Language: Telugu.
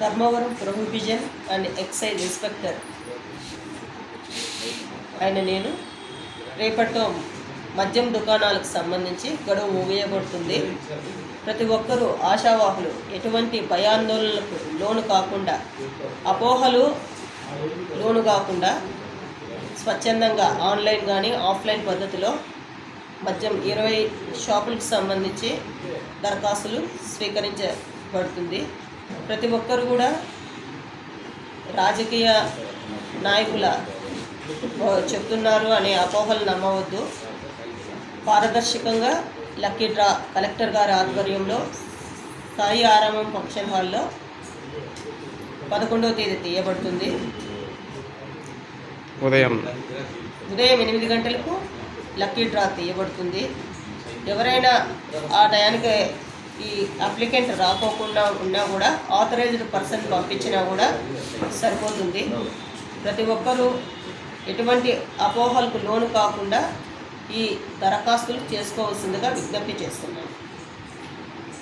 Dharmavaram prohibition and excise inspector. ఆయన నేను రేపటితో మద్యం దుకాణాలకు సంబంధించి గడువు ముగియబడుతుంది ప్రతి ఒక్కరూ ఆశావాహులు. ఎటువంటి భయాందోళనలకు లోను కాకుండా అపోహలు లోను కాకుండా స్వచ్ఛందంగా ఆన్లైన్ కానీ ఆఫ్లైన్ పద్ధతిలో మద్యం ఇరవై షాపులకు సంబంధించి దరఖాస్తులు స్వీకరించబడుతుంది. ప్రతి ఒక్కరు కూడా రాజకీయ నాయకుల చెప్తున్నారు అనే అపోహలు నమ్మవద్దు. పారదర్శకంగా లక్కీ డ్రా కలెక్టర్ గారి ఆధ్వర్యంలో సాయి ఆరామం ఫంక్షన్ హాల్లో పదకొండవ తేదీ తీయబడుతుంది. ఉదయం ఉదయం ఎనిమిది గంటలకు లక్కీ డ్రా తీయబడుతుంది. ఎవరైనా ఆ టయానికి ఈ అప్లికెంట్ రాకోకుండా ఉన్నా కూడా ఆథరైజ్డ్ పర్సన్ పంపించినా కూడా సరిపోతుంది. ప్రతి ఒక్కరూ ఎటువంటి అపోహలకు లోను కాకుండా ఈ దరఖాస్తులు చేసుకోవాల్సిందిగా విజ్ఞప్తి చేస్తున్నాను.